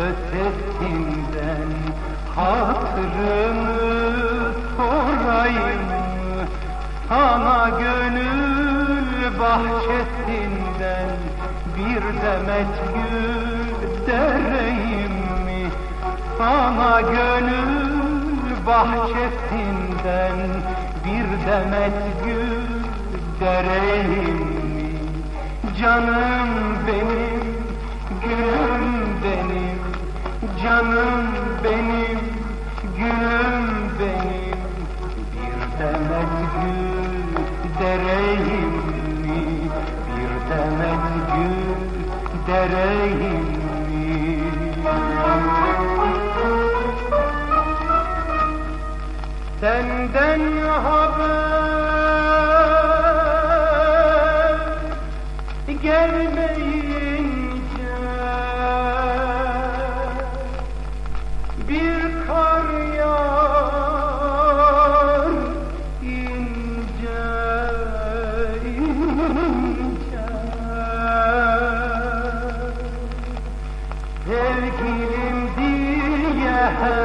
Ötesinden hatırımı sorayım. Sana gönül bahçesinden bir demet gül dereyim mi? Sana gönül bahçesinden bir demet gül dereyim mi? Canım benim, gülüm benim, canım benim, gülüm benim. Bir demet gül dereyim? Bir demet gül dereyim? Senden haber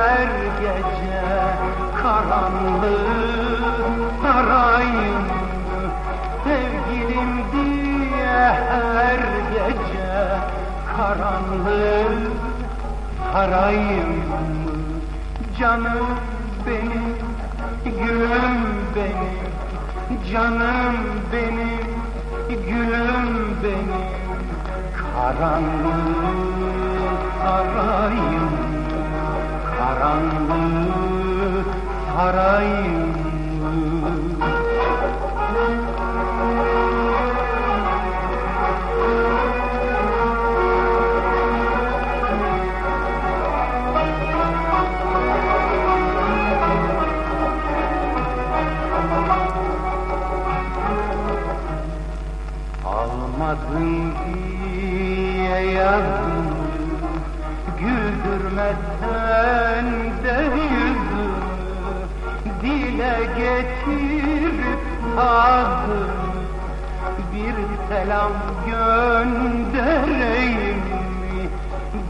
her gece karanlık sarayım Sevgilim diye her gece karanlık sarayım Canım benim, gülüm benim. Canım benim, gülüm benim. Karanlık sarayım Karanlık sarayım Almadın diye yazdım Güldürmezsen de yüzümü Dile getirip sazım Bir selam göndereyim?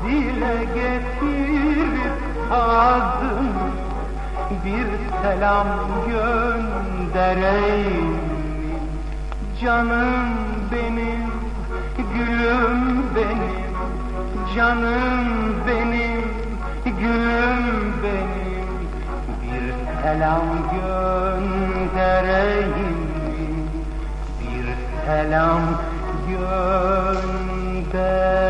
Dile getirip sazım Bir selam göndereyim? Canım benim, gülüm benim, canım selam göndereyim mi? Bir selam gönder.